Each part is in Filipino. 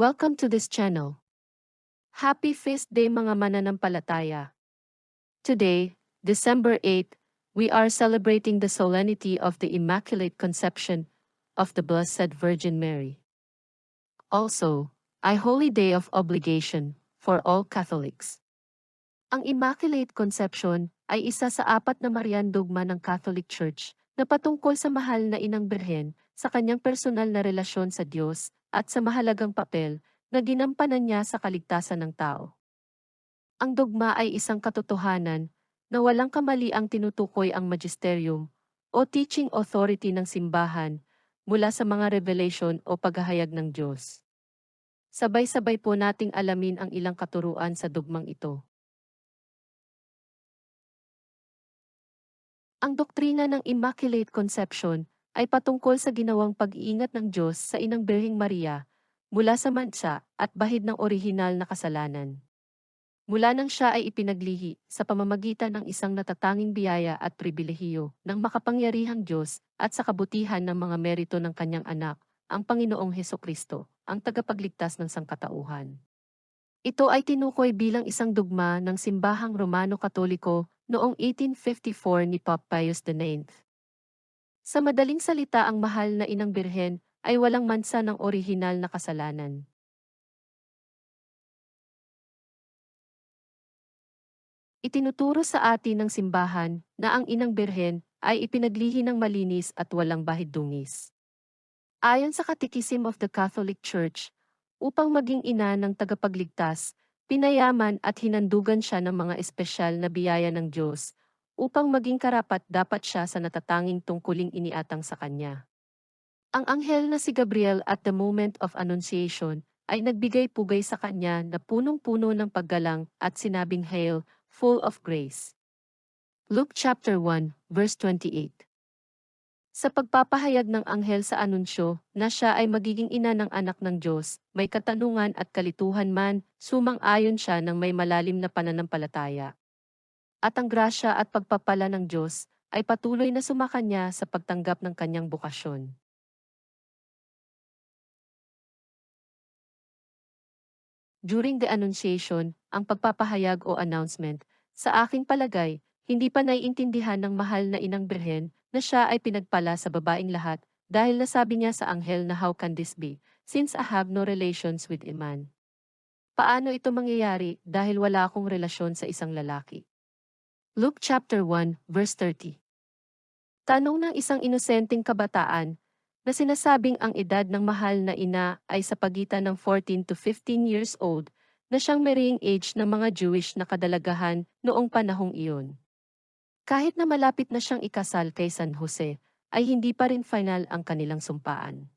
Welcome to this channel. Happy Feast Day mga mananampalataya. Today, December 8, we are celebrating the solemnity of the Immaculate Conception of the Blessed Virgin Mary. Also, a holy day of obligation for all Catholics. Ang Immaculate Conception ay isa sa apat na Marian dogma ng Catholic Church na patungkol sa mahal na inang birhen sa kanyang personal na relasyon sa Diyos at sa mahalagang papel na ginampanan niya sa kaligtasan ng tao. Ang dogma ay isang katotohanan na walang kamali ang tinutukoy ang magisterium o teaching authority ng simbahan mula sa mga revelation o paghahayag ng Diyos. Sabay-sabay po nating alamin ang ilang katuruan sa dogmang ito. Ang doktrina ng Immaculate Conception ay patungkol sa ginawang pag-iingat ng Diyos sa Inang Birhing Maria mula sa mansa at bahid ng orihinal na kasalanan. Mula nang siya ay ipinaglihi sa pamamagitan ng isang natatanging biyaya at pribilehiyo ng makapangyarihang Diyos at sa kabutihan ng mga merito ng kanyang anak, ang Panginoong Heso Kristo, ang tagapagligtas ng sangkatauhan. Ito ay tinukoy bilang isang dugma ng simbahang Romano-Katoliko noong 1854 ni Pope Pius IX. Sa madaling salita ang mahal na inang birhen ay walang mansa ng orihinal na kasalanan. Itinuturo sa atin ng simbahan na ang inang birhen ay ipinaglihi ng malinis at walang bahid dungis. Ayon sa Catechism of the Catholic Church, upang maging ina ng tagapagligtas, pinayaman at hinandugan siya ng mga espesyal na biyaya ng Diyos, upang maging karapat dapat siya sa natatanging tungkuling iniatang sa kanya. Ang anghel na si Gabriel at the moment of Annunciation ay nagbigay pugay sa kanya na punong-puno ng paggalang at sinabing Hail, full of grace. Luke chapter 1, verse 28 sa pagpapahayag ng anghel sa anunsyo na siya ay magiging ina ng anak ng Diyos, may katanungan at kalituhan man, sumang-ayon siya ng may malalim na pananampalataya. At ang grasya at pagpapala ng Diyos ay patuloy na sumakanya sa pagtanggap ng kanyang bukasyon. During the Annunciation, ang pagpapahayag o announcement, sa aking palagay, hindi pa naiintindihan ng mahal na inang birhen na siya ay pinagpala sa babaing lahat dahil nasabi niya sa anghel na how can this be, since I have no relations with a man. Paano ito mangyayari dahil wala akong relasyon sa isang lalaki? Luke chapter 1, verse 30 Tanong ng isang inosenteng kabataan na sinasabing ang edad ng mahal na ina ay sa pagitan ng 14 to 15 years old na siyang marrying age ng mga Jewish na kadalagahan noong panahong iyon. Kahit na malapit na siyang ikasal kay San Jose, ay hindi pa rin final ang kanilang sumpaan.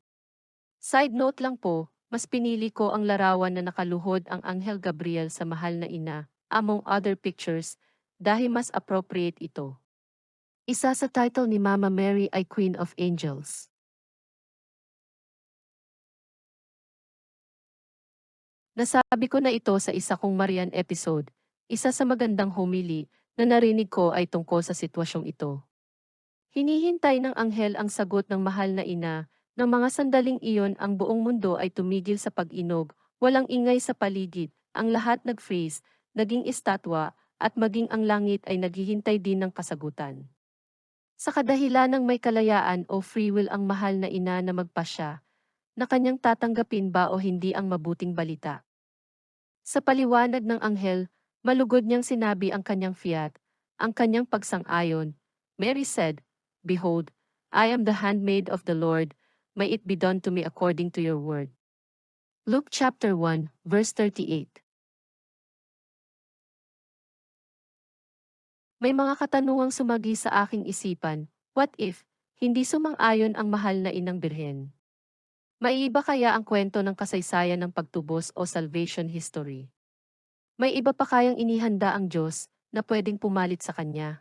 Side note lang po, mas pinili ko ang larawan na nakaluhod ang Anghel Gabriel sa mahal na ina, among other pictures, dahil mas appropriate ito. Isa sa title ni Mama Mary ay Queen of Angels. Nasabi ko na ito sa isa kong Marian episode, isa sa magandang homily na narinig ko ay tungkol sa sitwasyong ito. Hinihintay ng anghel ang sagot ng mahal na ina, ng mga sandaling iyon ang buong mundo ay tumigil sa pag-inog, walang ingay sa paligid, ang lahat nag-freeze, naging estatwa, at maging ang langit ay naghihintay din ng kasagutan. Sa kadahilan ng may kalayaan o free will ang mahal na ina na magpasya, na kanyang tatanggapin ba o hindi ang mabuting balita. Sa paliwanag ng anghel, Malugod niyang sinabi ang kanyang fiat, ang kanyang pagsang-ayon. Mary said, Behold, I am the handmaid of the Lord, may it be done to me according to your word. Luke chapter 1, verse 38 May mga katanungang sumagi sa aking isipan, what if, hindi sumang-ayon ang mahal na inang birhen? Maiiba kaya ang kwento ng kasaysayan ng pagtubos o salvation history? May iba pa kayang inihanda ang Diyos na pwedeng pumalit sa Kanya.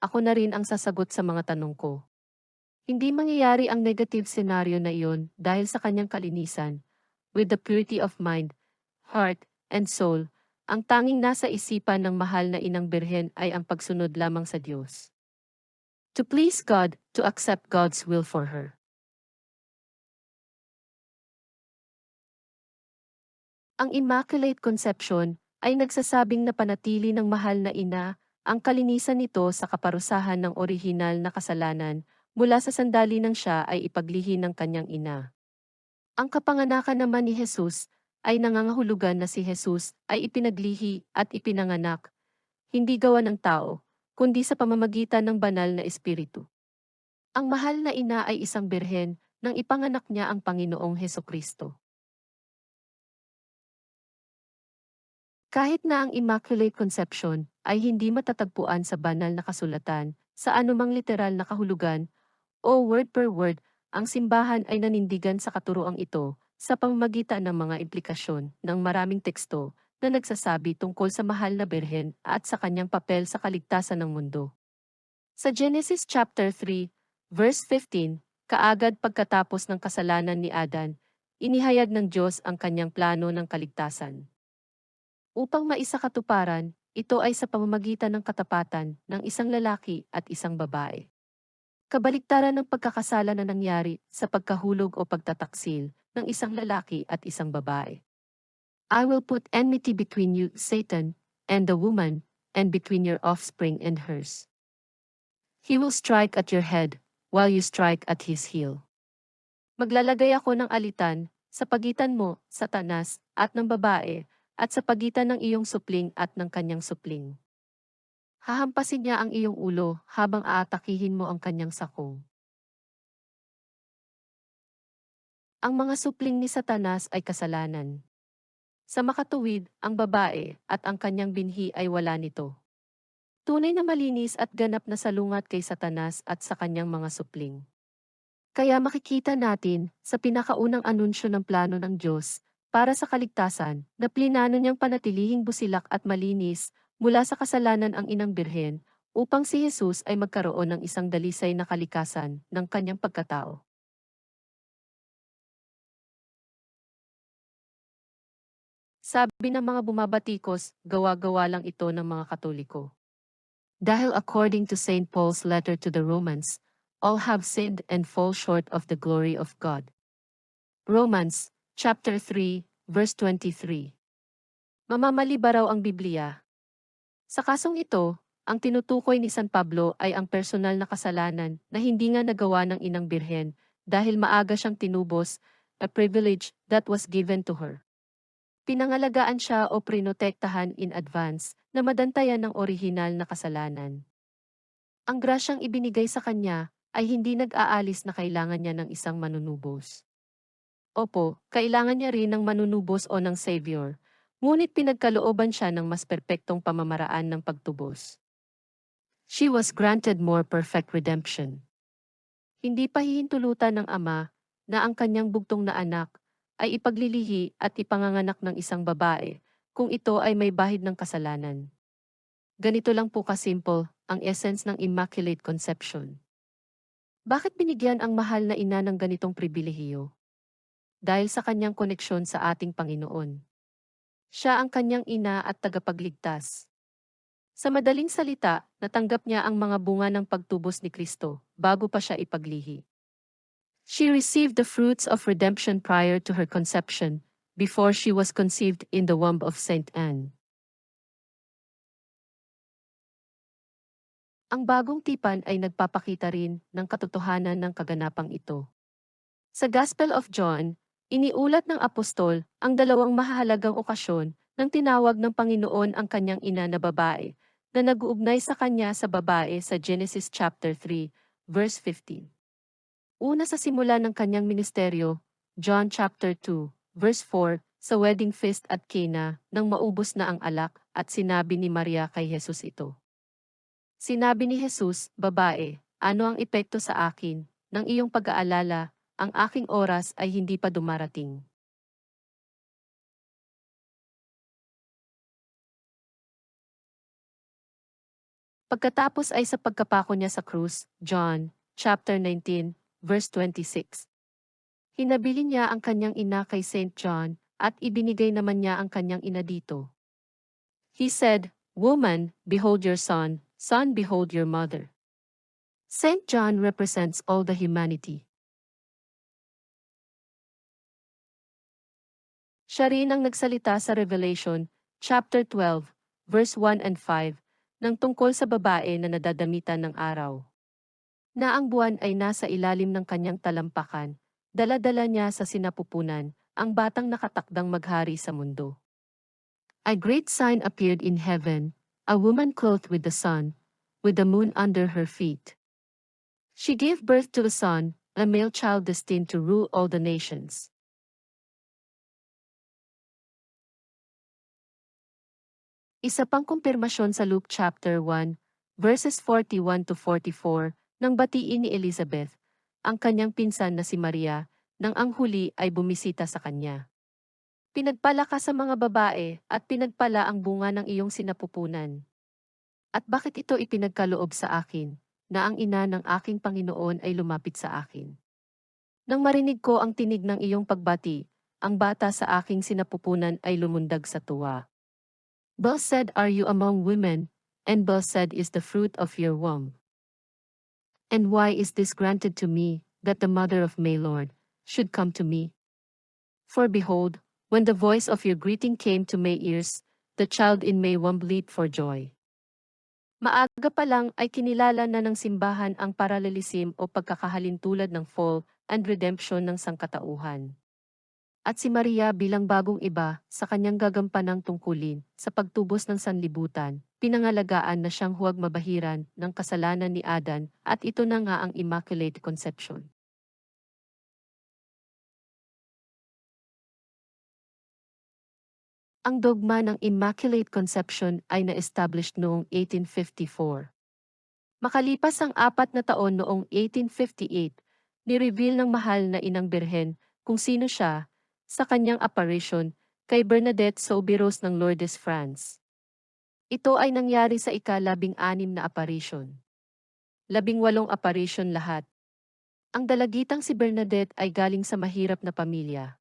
Ako na rin ang sasagot sa mga tanong ko. Hindi mangyayari ang negative scenario na iyon dahil sa kanyang kalinisan, with the purity of mind, heart, and soul, ang tanging nasa isipan ng mahal na inang birhen ay ang pagsunod lamang sa Diyos. To please God, to accept God's will for her. Ang Immaculate Conception ay nagsasabing na panatili ng mahal na ina ang kalinisan nito sa kaparusahan ng orihinal na kasalanan mula sa sandali nang siya ay ipaglihi ng kanyang ina. Ang kapanganakan naman ni Jesus ay nangangahulugan na si Jesus ay ipinaglihi at ipinanganak, hindi gawa ng tao, kundi sa pamamagitan ng banal na espiritu. Ang mahal na ina ay isang birhen nang ipanganak niya ang Panginoong Heso Kristo. Kahit na ang Immaculate Conception ay hindi matatagpuan sa banal na kasulatan, sa anumang literal na kahulugan, o word per word, ang simbahan ay nanindigan sa katuroang ito sa pamamagitan ng mga implikasyon ng maraming teksto na nagsasabi tungkol sa mahal na birhen at sa kanyang papel sa kaligtasan ng mundo. Sa Genesis chapter 3, verse 15, kaagad pagkatapos ng kasalanan ni Adan, inihayag ng Diyos ang kanyang plano ng kaligtasan. Upang maisakatuparan, ito ay sa pamamagitan ng katapatan ng isang lalaki at isang babae. Kabaliktaran ng pagkakasala na nangyari sa pagkahulog o pagtataksil ng isang lalaki at isang babae. I will put enmity between you, Satan, and the woman, and between your offspring and hers. He will strike at your head, while you strike at his heel. Maglalagay ako ng alitan sa pagitan mo, Satanas, at ng babae, at sa pagitan ng iyong supling at ng kanyang supling. Hahampasin niya ang iyong ulo habang aatakihin mo ang kanyang sakong. Ang mga supling ni Satanas ay kasalanan. Sa makatuwid, ang babae at ang kanyang binhi ay wala nito. Tunay na malinis at ganap na salungat kay Satanas at sa kanyang mga supling. Kaya makikita natin sa pinakaunang anunsyo ng plano ng Diyos para sa kaligtasan na plinano niyang panatilihing busilak at malinis mula sa kasalanan ang inang birhen upang si Jesus ay magkaroon ng isang dalisay na kalikasan ng kanyang pagkatao. Sabi ng mga bumabatikos, gawa-gawa lang ito ng mga Katoliko. Dahil according to St. Paul's letter to the Romans, all have sinned and fall short of the glory of God. Romans, chapter 3, verse 23. Mamamali ba raw ang Biblia? Sa kasong ito, ang tinutukoy ni San Pablo ay ang personal na kasalanan na hindi nga nagawa ng inang birhen dahil maaga siyang tinubos, a privilege that was given to her. Pinangalagaan siya o prinotektahan in advance na madantayan ng orihinal na kasalanan. Ang grasyang ibinigay sa kanya ay hindi nag-aalis na kailangan niya ng isang manunubos. Opo, kailangan niya rin ng manunubos o ng savior, ngunit pinagkalooban siya ng mas perpektong pamamaraan ng pagtubos. She was granted more perfect redemption. Hindi pa hihintulutan ng ama na ang kanyang bugtong na anak ay ipaglilihi at ipanganganak ng isang babae kung ito ay may bahid ng kasalanan. Ganito lang po kasimple ang essence ng Immaculate Conception. Bakit binigyan ang mahal na ina ng ganitong pribilehiyo? Dahil sa kanyang koneksyon sa ating Panginoon. Siya ang kanyang ina at tagapagligtas. Sa madaling salita, natanggap niya ang mga bunga ng pagtubos ni Kristo bago pa siya ipaglihi. She received the fruits of redemption prior to her conception, before she was conceived in the womb of Saint Anne. Ang bagong tipan ay nagpapakita rin ng katotohanan ng kaganapang ito. Sa Gospel of John, iniulat ng apostol ang dalawang mahalagang okasyon nang tinawag ng Panginoon ang kanyang ina na babae na nag-uugnay sa kanya sa babae sa Genesis chapter 3, verse 15. Una sa simula ng kanyang ministeryo, John chapter 2, verse 4, sa wedding feast at Cana, nang maubos na ang alak, at sinabi ni Maria kay Jesus ito. Sinabi ni Jesus, Babae, ano ang epekto sa akin, ng iyong pag-aalala, ang aking oras ay hindi pa dumarating. Pagkatapos ay sa pagkapako niya sa krus, John, chapter 19, verse 26. Hinabili niya ang kanyang ina kay St. John, at ibinigay naman niya ang kanyang ina dito. He said, Woman, behold your son, son, behold your mother. St. John represents all the humanity. Siya rin ang nagsalita sa Revelation, chapter 12, verse 1 and 5, ng tungkol sa babae na nadadamitan ng araw. Na ang buwan ay nasa ilalim ng kanyang talampakan, dala-dala niya sa sinapupunan, ang batang nakatakdang maghari sa mundo. A great sign appeared in heaven, a woman clothed with the sun, with the moon under her feet. She gave birth to a son, a male child destined to rule all the nations. Isa pang kumpirmasyon sa Luke chapter 1, verses 41 to 44, nang batiin ni Elizabeth, ang kanyang pinsan na si Maria, nang ang huli ay bumisita sa kanya. Pinagpala ka sa mga babae at pinagpala ang bunga ng iyong sinapupunan. At bakit ito ipinagkaloob sa akin, na ang ina ng aking Panginoon ay lumapit sa akin? Nang marinig ko ang tinig ng iyong pagbati, ang bata sa aking sinapupunan ay lumundag sa tuwa. Blessed are you among women, and blessed is the fruit of your womb. And why is this granted to me, that the mother of my Lord should come to me? For behold, when the voice of your greeting came to my ears, the child in my womb leaped for joy. Maaga pa lang ay kinilala na ng simbahan ang parallelism o pagkakahalintulad ng fall and redemption ng sangkatauhan. At si Maria bilang bagong iba sa kanyang gagampanang tungkulin sa pagtubos ng sanlibutan, pinangalagaan na siyang huwag mabahiran ng kasalanan ni Adan at ito na nga ang Immaculate Conception. Ang dogma ng Immaculate Conception ay na-establish noong 1854. Makalipas ang apat na taon noong 1858, ni-reveal ng mahal na inang birhen kung sino siya sa kanyang apparition kay Bernadette Sobiros ng Lourdes, France. Ito ay nangyari sa ikalabing anim na apparition. Labing walong apparition lahat. Ang dalagitang si Bernadette ay galing sa mahirap na pamilya.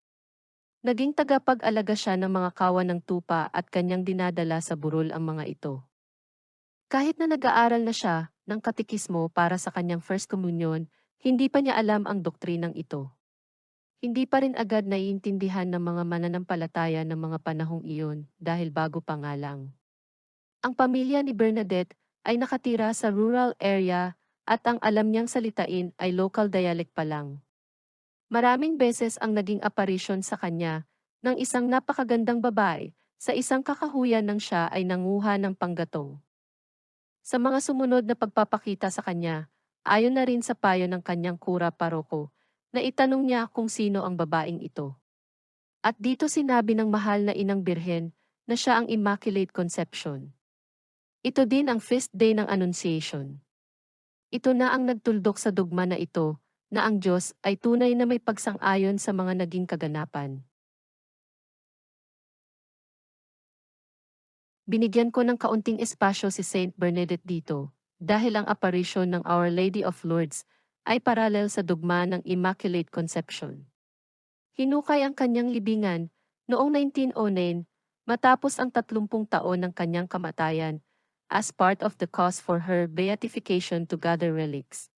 Naging tagapag-alaga siya ng mga kawan ng tupa at kanyang dinadala sa burol ang mga ito. Kahit na nag-aaral na siya ng katikismo para sa kanyang First Communion, hindi pa niya alam ang doktrinang ito. Hindi pa rin agad naiintindihan ng mga mananampalataya ng mga panahong iyon dahil bago pa nga lang. Ang pamilya ni Bernadette ay nakatira sa rural area at ang alam niyang salitain ay local dialect pa lang. Maraming beses ang naging apparition sa kanya ng isang napakagandang babae sa isang kakahuyan ng siya ay nanguha ng panggatong. Sa mga sumunod na pagpapakita sa kanya, ayon na rin sa payo ng kanyang kura paroko, na itanong niya kung sino ang babaeng ito. At dito sinabi ng mahal na inang birhen na siya ang Immaculate Conception. Ito din ang feast day ng Annunciation. Ito na ang nagtuldok sa dogma na ito na ang Diyos ay tunay na may pagsang-ayon sa mga naging kaganapan. Binigyan ko ng kaunting espasyo si Saint Bernadette dito, dahil ang apparition ng Our Lady of Lourdes ay paralel sa dugma ng Immaculate Conception. Hinukay ang kanyang libingan noong 1909 matapos ang 30 taon ng kanyang kamatayan as part of the cause for her beatification to gather relics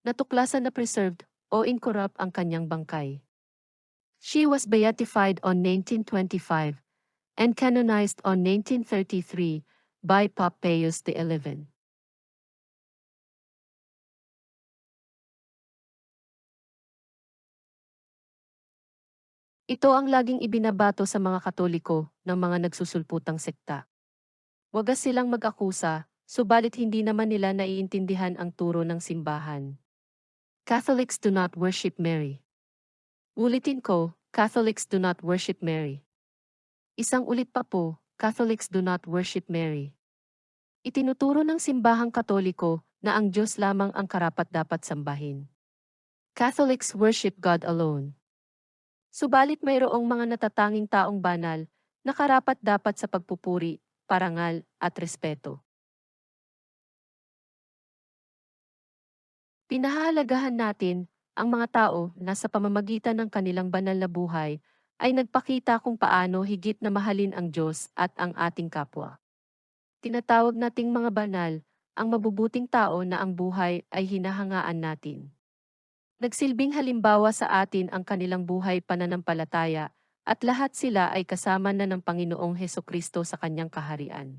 natuklasan na preserved o incorrupt ang kanyang bangkay. She was beatified on 1925 and canonized on 1933 by Pope Pius XI. Ito ang laging ibinabato sa mga Katoliko ng mga nagsusulputang sekta. Wagas silang mag-akusa, subalit hindi naman nila naiintindihan ang turo ng simbahan. Catholics do not worship Mary. Ulitin ko, Catholics do not worship Mary. Isang ulit pa po, Catholics do not worship Mary. Itinuturo ng simbahang katoliko na ang Diyos lamang ang karapat-dapat sambahin. Catholics worship God alone. Subalit mayroong mga natatanging taong banal na karapat-dapat sa pagpupuri, parangal, at respeto. Pinahahalagahan natin ang mga tao na sa pamamagitan ng kanilang banal na buhay ay nagpakita kung paano higit na mahalin ang Diyos at ang ating kapwa. Tinatawag nating mga banal ang mabubuting tao na ang buhay ay hinahangaan natin. Nagsilbing halimbawa sa atin ang kanilang buhay pananampalataya at lahat sila ay kasama na ng Panginoong Heso Kristo sa kanyang kaharian.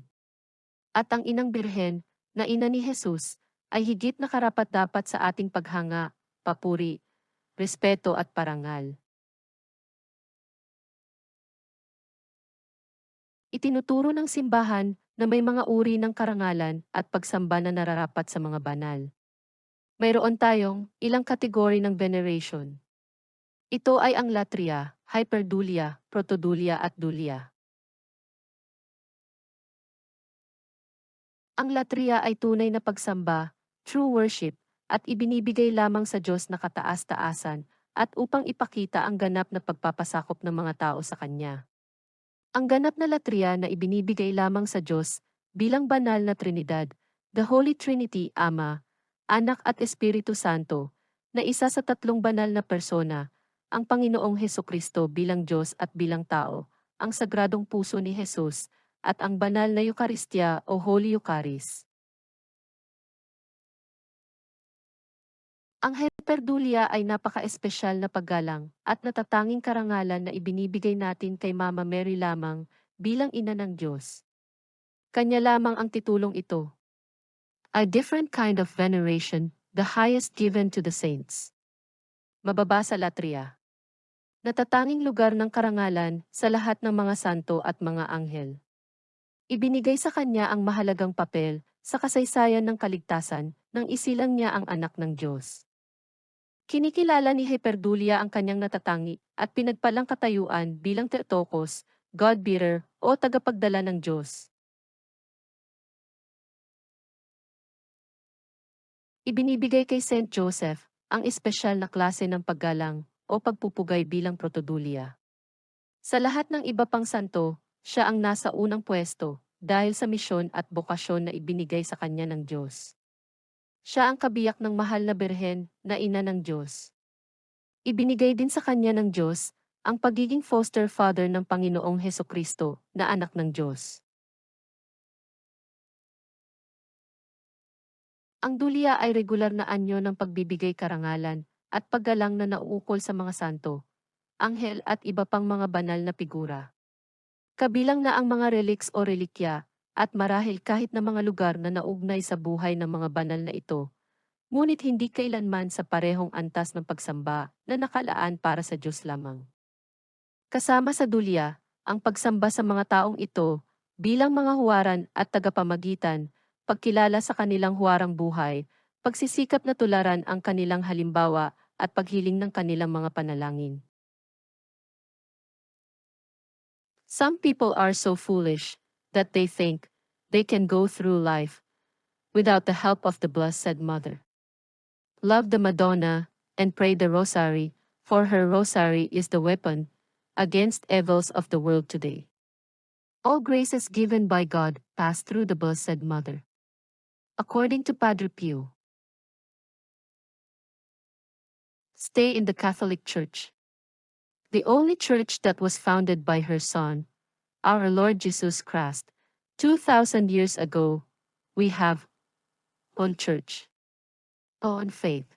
At ang inang birhen, na ina ni Jesus, ay higit na karapat-dapat sa ating paghanga, papuri, respeto at parangal. Itinuturo ng simbahan na may mga uri ng karangalan at pagsamba na nararapat sa mga banal. Mayroon tayong ilang kategory ng veneration. Ito ay ang latria, hyperdulia, protodulia at dulia. Ang latria ay tunay na pagsamba, true worship, at ibinibigay lamang sa Diyos na kataas-taasan at upang ipakita ang ganap na pagpapasakop ng mga tao sa Kanya. Ang ganap na latria na ibinibigay lamang sa Diyos bilang banal na Trinidad, the Holy Trinity, Ama, Anak at Espiritu Santo, na isa sa tatlong banal na persona, ang Panginoong Heso Kristo bilang Diyos at bilang tao, ang sagradong puso ni Jesus, at ang banal na Eukaristya o Holy Eucharist. Ang Hyperdulia ay napaka-espesyal na paggalang at natatanging karangalan na ibinibigay natin kay Mama Mary lamang bilang ina ng Diyos. Kanya lamang ang titulong ito. A different kind of veneration, the highest given to the saints. Mababa sa Latria. Natatanging lugar ng karangalan sa lahat ng mga santo at mga anghel. Ibinigay sa kanya ang mahalagang papel sa kasaysayan ng kaligtasan nang isilang niya ang anak ng Diyos. Kinikilala ni Hyperdulia ang kanyang natatangi at pinagpalang katayuan bilang Theotokos, God-bearer o tagapagdala ng Diyos. Ibinibigay kay Saint Joseph ang espesyal na klase ng paggalang o pagpupugay bilang protodulia. Sa lahat ng iba pang santo, siya ang nasa unang pwesto dahil sa misyon at bokasyon na ibinigay sa kanya ng Diyos. Siya ang kabiyak ng mahal na berhen na ina ng Diyos. Ibinigay din sa kanya ng Diyos ang pagiging foster father ng Panginoong Heso Kristo na anak ng Diyos. Ang dulya ay regular na anyo ng pagbibigay karangalan at paggalang na nauukol sa mga santo, anghel at iba pang mga banal na figura. Kabilang na ang mga relics o relikya at marahil kahit na mga lugar na naugnay sa buhay ng mga banal na ito, ngunit hindi kailanman sa parehong antas ng pagsamba na nakalaan para sa Diyos lamang. Kasama sa dulya, ang pagsamba sa mga taong ito bilang mga huwaran at tagapamagitan, pagkilala sa kanilang huwarang buhay, pagsisikap na tularan ang kanilang halimbawa at paghiling ng kanilang mga panalangin. Some people are so foolish that they think they can go through life without the help of the Blessed Mother. Love the Madonna and pray the Rosary, for her Rosary is the weapon against evils of the world today. All graces given by God pass through the Blessed Mother. According to Padre Pio, stay in the Catholic Church, the only church that was founded by her Son, our Lord Jesus Christ, 2,000 years ago, we have on church, on faith,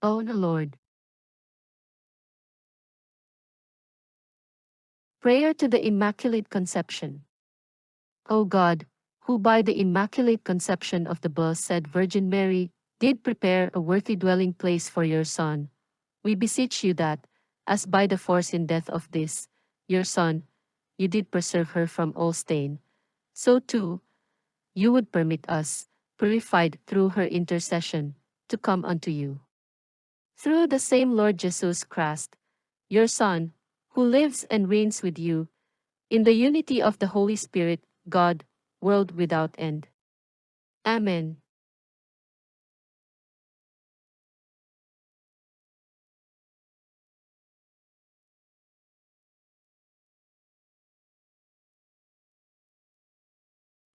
on the Lord. Prayer to the Immaculate Conception. O God, who by the Immaculate Conception of the Blessed Virgin Mary did prepare a worthy dwelling place for your Son, we beseech you that, as by the force and death of this, your Son, you did preserve her from all stain, so too, you would permit us, purified through her intercession, to come unto you. Through the same Lord Jesus Christ, your Son, who lives and reigns with you, in the unity of the Holy Spirit, God, world without end. Amen.